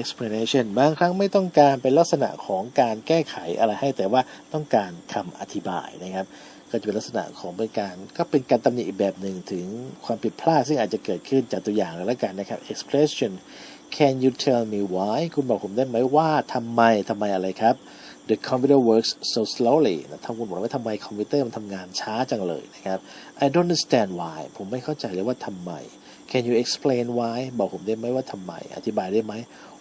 explanation บางครั้งไม่ต้องการเป็นลักษณะของการแก้ไขอะไรให้แต่ว่าต้องการคำอธิบายนะครับ ก็จะเป็นลักษณะของเป็นการก็เป็นการตำหนิอีกแบบหนึ่งถึงความผิดพลาดซึ่งอาจจะเกิดขึ้นจากตัวอย่างแล้วกันนะครับ expression can you tell me why คุณบอกผมได้ไหมว่าทำไมทำไมอะไรครับ the computer works so slowly นะถ้าคุณบอกว่าทำไมคอมพิวเตอร์มันทำงานช้าจังเลยนะครับ I don't understand why ผมไม่เข้าใจเลยว่าทำไม Can you explain why บอกผมได้ไหมว่าทำไม อธิบายได้ไหม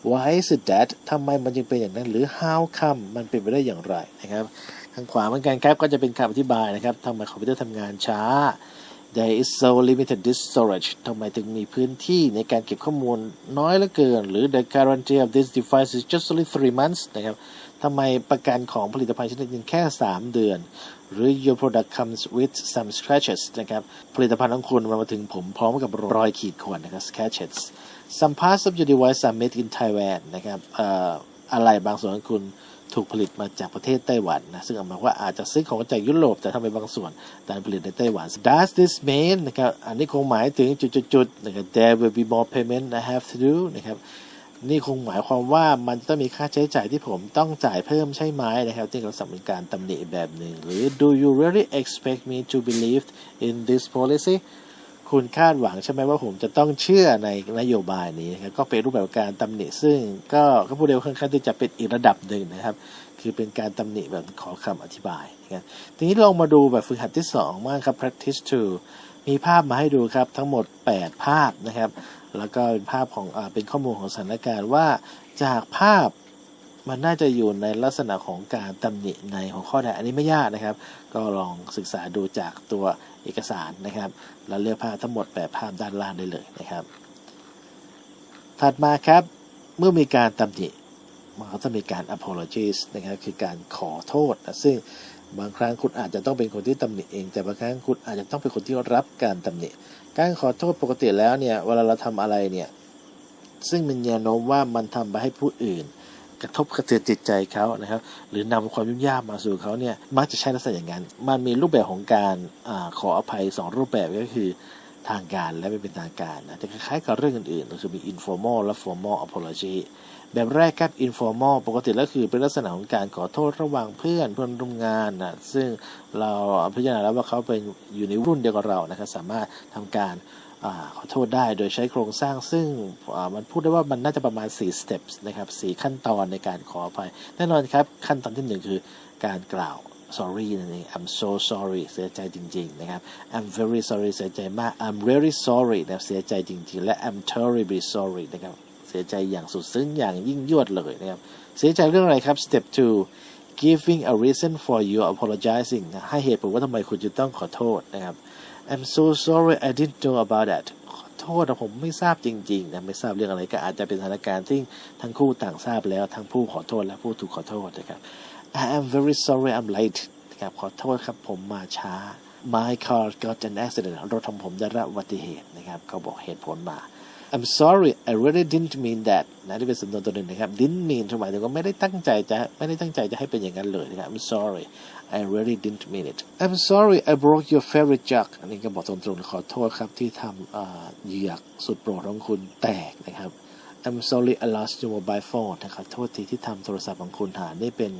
Why is it that ทำไมมันจึงเป็นอย่างนั้น หรือ how come มันเป็นไปได้อย่างไรนะครับ ทางขวาเหมือนกันครับ ก็จะเป็นคำอธิบายนะครับทำไมคอมพิวเตอร์ทำงานช้า There is so limited disk storage ทำไมถึงมีพื้นที่ในการเก็บข้อมูลน้อยเหลือเกิน หรือ the guarantee of this device is just only three months นะครับทำไมประกันของผลิตภัณฑ์ชนิดนึงแค่ 3 เดือน หรือ your product comes with some scratches นะครับ ผลิตภัณฑ์ของคุณมันมาถึงผมพร้อมกับรอยขีดข่วนนะครับ scratches some parts of your device are made in Thailand นะครับอะไรบางส่วนของคุณถูกผลิตมาจากประเทศไต้หวันนะซึ่งหมายว่าอาจจะซื้อของจากยุโรปแต่ทำไปบางส่วนแต่ผลิตในไต้หวัน does this mean นะครับอันนี้คงหมายถึงจุดๆนะครับ there will be more payment I have to do นะครับ นี่คงหมายความว่ามันจะต้องมีค่าใช้จ่ายที่ผมต้องจ่ายเพิ่มใช่ไหมนะครับที่เราสัมเป็นการตำหนิแบบหนึ่ง หรือ do you really expect me to believe in this policy คุณคาดหวังใช่ไหมว่าผมจะต้องเชื่อในนโยบายนี้นะครับก็เป็นรูปแบบการตำหนิซึ่งก็ก็พูดเร็วค่อนข้างที่จะเป็นอีกระดับหนึ่งนะครับ คือเป็นการตำหนิแบบขอคำอธิบายนะครับทีนี้ลองมาดูแบบฝึกหัดที่2มากครับ practice 2มีภาพมาให้ดูครับทั้งหมด 8 ภาพนะครับ แล้วก็เป็นภาพของอเป็นข้อมูลของสถานการณ์ว่าจากภาพมันน่าจะอยู่ในลักษณะของการตำหนิในหัวข้อใดอันนี้ไม่ยากนะครับ ก็ลองศึกษาดูจากตัวเอกสารนะครับ แล้วเลือกภาพทั้งหมดแปดภาพด้านล่างได้เลยนะครับ ถัดมาครับเมื่อมีการตำหนิมันก็ต้องมีการ apologies นะครับคือการขอโทษนะซึ่ง บางครั้งคุณอาจจะต้องเป็นคนที่ตำหนิเอง แต่บางครั้งคุณอาจจะต้องเป็นคนที่รับการตำหนิ การขอโทษปกติแล้วเนี่ย เวลาเราทำอะไรเนี่ย ซึ่งมันแนวโน้มว่ามันทำไปให้ผู้อื่น กระทบกระเทือนจิตใจเขานะครับ หรือนำความยุ่งยากมาสู่เขาเนี่ย มักจะใช้ลักษณะอย่างนั้น มันมีรูปแบบของการอขออภัย 2 รูปแบบก็คือ ทางการและไม่เป็นทางการนะแต่คล้ายๆกับเรื่องอื่นๆก็คือมี informal และ formal apology แบบแรกครับ informal ปกติแล้วคือเป็นลักษณะของการขอโทษระหว่างเพื่อนเพื่อนร่วมงานนะซึ่งเราพิจารณาแล้วว่าเขาเป็นอยู่ในรุ่นเดียวกับเรานะครับสามารถทำการอขอโทษได้โดยใช้โครงสร้างซึ่งมันพูดได้ว่ามันน่าจะประมาณ 4 steps นะครับ4ขั้นตอนในการขออภัย แน่นอนครับขั้นตอนที่ 1 คือการกล่าว sorry นั่นเอง I'm so sorry เสียใจจริง ๆ นะครับ I'm very sorry เสียใจมาก I'm very sorry นะเสียใจจริง ๆ และ I'm terribly sorry นะครับ เสียใจอย่างสุดซึ้งอย่างยิ่งยวดเลยนะครับ เสียใจเรื่องอะไรครับ step two giving a reason for you apologizing นะให้เหตุผลว่าทำไมคุณจะต้องขอโทษนะครับ I'm so sorry I didn't know about that ขอโทษนะผมไม่ทราบจริงๆนะไม่ทราบเรื่องอะไรก็อาจจะเป็นสถานการณ์ที่ทั้งคู่ต่างทราบแล้วทั้งผู้ขอโทษและผู้ถูกขอโทษนะครับ I am very sorry I'm late นะครับขอโทษครับผมมาช้า My car got an accident รถของผมได้รับอุบัติเหตุนะครับเขาบอกเหตุผลมา I'm sorry I really didn't mean that นะที่เป็นสำนวนตัวหนึ่งนะครับ didn't mean หมายถึงว่าไม่ได้ตั้งใจจะไม่ได้ตั้งใจจะให้เป็นอย่างนั้นเลยนะครับ I'm sorry I really didn't mean it I'm sorry I broke your favorite jug อันนี้ก็บอกตรงๆขอโทษครับที่ทำเหยือกสุดโปรดของคุณแตกนะครับ I'm sorry I lost your mobile phone นะครับ โทษทีที่ทำโทรศัพท์ของคุณหายนี่เป็น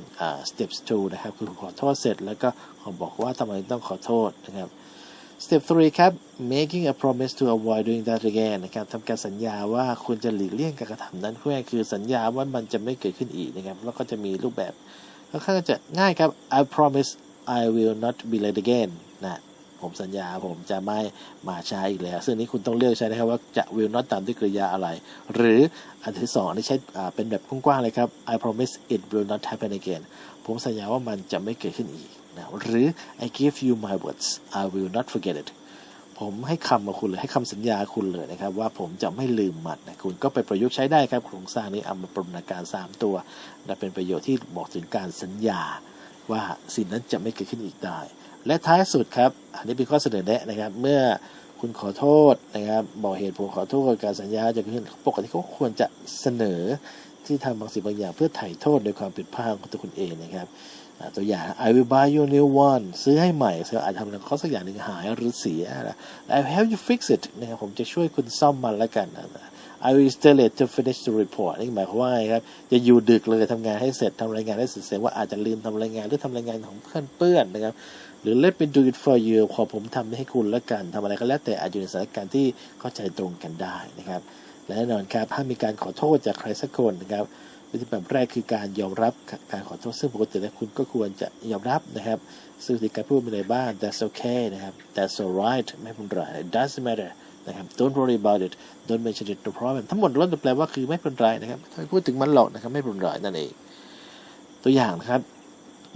steps two นะครับ คือขอโทษเสร็จแล้วก็ขอบอกว่าทำไมต้องขอโทษนะครับ Step 3ครับ making a promise to avoid doing that again นะครับทำการสัญญาว่าคุณจะหลีกเลี่ยงการกระทำนั้นเพื่อคือสัญญาว่ามันจะไม่เกิดขึ้นอีกนะครับ แล้วก็จะมีรูปแบบค่อนข้างจะง่ายครับ I promise I will not be late again นะ ผมสัญญาผมจะไม่มาใช้อีกแล้ว ซึ่งนี้คุณต้องเลือกใช้นะครับว่าจะ will not ตามด้วยกริยาอะไร หรืออันที่สองอันนี้ใช้เป็นแบบกว้างๆเลยครับ I promise it will not happen again ผมสัญญาว่ามันจะไม่เกิดขึ้นอีกนะหรือ I give you my words I will not forget it ผมให้คำมาคุณเลยให้คำสัญญาคุณเลยนะครับ ว่าผมจะไม่ลืมมันนะคุณก็ไปประยุกต์ใช้ได้ครับโครงสร้างนี้เอามาปรนนาการ 3 ตัวและเป็นประโยชน์ที่บอกถึงการสัญญาว่าสิ่งนั้นจะไม่เกิดขึ้นอีกได้ และท้ายสุดครับ อันนี้เป็นข้อเสนอแนะนะครับ เมื่อคุณขอโทษนะครับ บอกเหตุผลขอโทษการสัญญาจะเกิดขึ้นปกติเขาควรจะเสนอที่ทำบางสิ่งบางอย่างเพื่อไถ่โทษโดยความผิดพลาดของตัวคุณเองนะครับตัวอย่าง I will buy you a new one ซื้อให้ใหม่ซื้ออาจทำอะไรข้อสักอย่างหนึ่งหายหรือเสียนะ I will help you fix it นะครับผมจะช่วยคุณซ่อมมันแล้วกันนะ I will stay late to finish the report นี่หมายความว่าไงครับจะอยู่ดึกเลยทำงานให้เสร็จทำรายงานให้เสร็จแสดงว่าอาจจะลืมทำรายงานหรือทำรายงานของเพื่อนเปื้อนนะครับ หรือ let me do it for you ขอผมทำให้คุณแล้วกันทำอะไรก็แล้วแต่อาจอยู่ในสถานการณ์ที่เข้าใจตรงกันได้นะครับ และแน่นอนครับถ้ามีการขอโทษจากใครสักคนนะครับวิธีแบบแรกคือการยอมรับการขอโทษซึ่งปกติแล้วคุณก็ควรจะยอมรับนะครับ ซึ่งวิธีการพูดมีอะไรบ้าง that's okay นะครับ that's alright ไม่เป็นไร doesn't matter นะครับ don't worry about it don't mention it no problem ทั้งหมดล้วนแต่แปลว่าคือไม่เป็นไรนะครับไม่พูดถึงมันหรอกนะครับไม่เป็นไรนั่นเอง ตัวอย่างนะครับ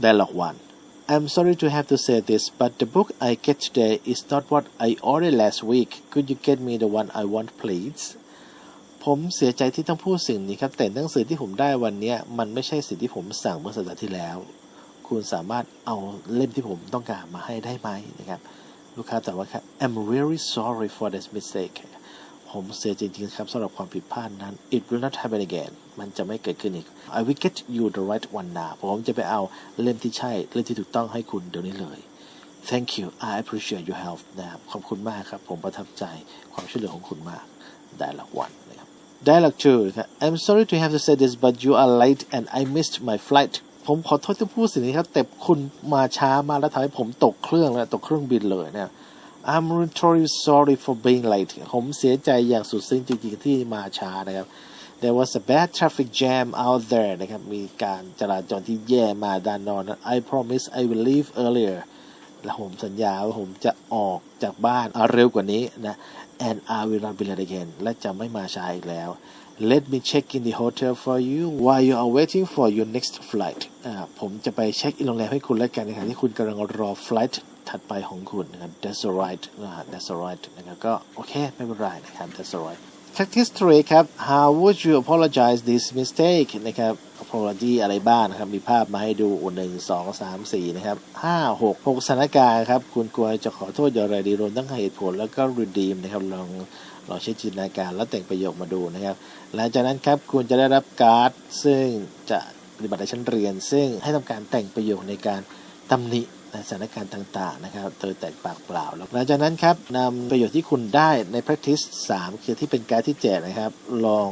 dialogue one I'm sorry to have to say this but the book I get today is not what I ordered last week could you get me the one I want please ผมเสียใจที่ต้องพูดสิ่งนี้ครับ แต่หนังสือที่ผมได้วันนี้มันไม่ใช่สิ่งที่ผมสั่งเมื่อสัปดาห์ที่แล้ว คุณสามารถเอาเล่มที่ผมต้องการมาให้ได้ไหมนะครับ ลูกค้าตอบว่าครับ I'm really sorry for this mistake ผมเสียจริงๆครับสำหรับความผิดพลาดนั้น it will not happen again มันจะไม่เกิดขึ้นอีก I will get you the right one now ผมจะไปเอาเล่มที่ใช่ เล่มที่ถูกต้องให้คุณเดี๋ยวนี้เลย Thank you I appreciate your help นะครับขอบคุณมากครับ ผมประทับใจความช่วยเหลือของคุณมาก Dialogue one นะครับ Dialogue two ครับ I'm sorry to have to say this but you are late and I missed my flight ผมขอโทษที่พูดสิ่งนี้ครับ แต่คุณมาช้ามากแล้วทำให้ผมตกเครื่องและตกเครื่องบินเลยเนะครับ I'm really sorry for being late ผมเสียใจอย่างสุดซึ้งจริงๆที่มาช้านะครับ There was a bad traffic jam out there นะครับ มีการจราจรที่แย่มาด้านนอกนะ I promise I will leave earlier และผมสัญญาว่าผมจะออกจากบ้านเร็วกว่านี้นะ and I will not be late again และจะไม่มาช้าอีกแล้ว Let me check in the hotel for you while you are waiting for your next flight อ่าผมจะไปเช็คอินโรงแรมให้คุณแล้วกันนะครับที่คุณกำลังรอ flight ถัดไปของคุณนะครับ That's alright นะฮะ That's alright นะครับก็โอเค ไม่เป็นไรนะครับ That's alright Practice 3ครับ How would you apologize this mistake นะครับ apology อะไรบ้างนะครับ มีภาพมาให้ดูหนึ่งสองสามสี่นะครับห้าหกหกสถานการณ์ครับ คุณควรจะขอโทษอย่างไรดีรวมทั้งเหตุผลแล้วก็ redeem นะครับ ลองลองใช้จินตนาการแล้วแต่งประโยคมาดูนะครับ หลังจากนั้นครับ คุณจะได้รับการ์ด ซึ่งจะปฏิบัติในชั้นเรียน ซึ่งให้ทำการแต่งประโยคในการตำหนิ สถานการณ์ต่างๆนะครับโดยแต่งปากเปล่าหลังจากนั้นครับนำประโยชน์ที่คุณได้ใน practice 3 คือที่เป็นการที่แจกนะครับ ลอง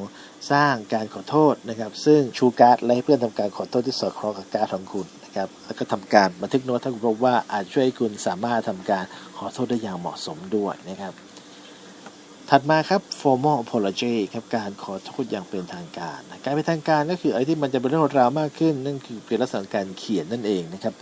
สร้างการขอโทษนะครับ ซึ่งชูการ์ดและให้เพื่อนทำการขอโทษที่สอดคล้องกับการของคุณนะครับแล้วก็ทำการบันทึกโน้ตถ้าคุณพบว่าอาจช่วยให้คุณสามารถทำการขอโทษได้อย่างเหมาะสมด้วยนะครับถัดมาครับ formal apology ครับการขอโทษอย่างเป็นทางการ การเป็นทางการก็คืออะไรที่มันจะเป็นเรื่องราวมากขึ้น นั่นคือเป็นลักษณะการเขียนนั่นเองนะครับ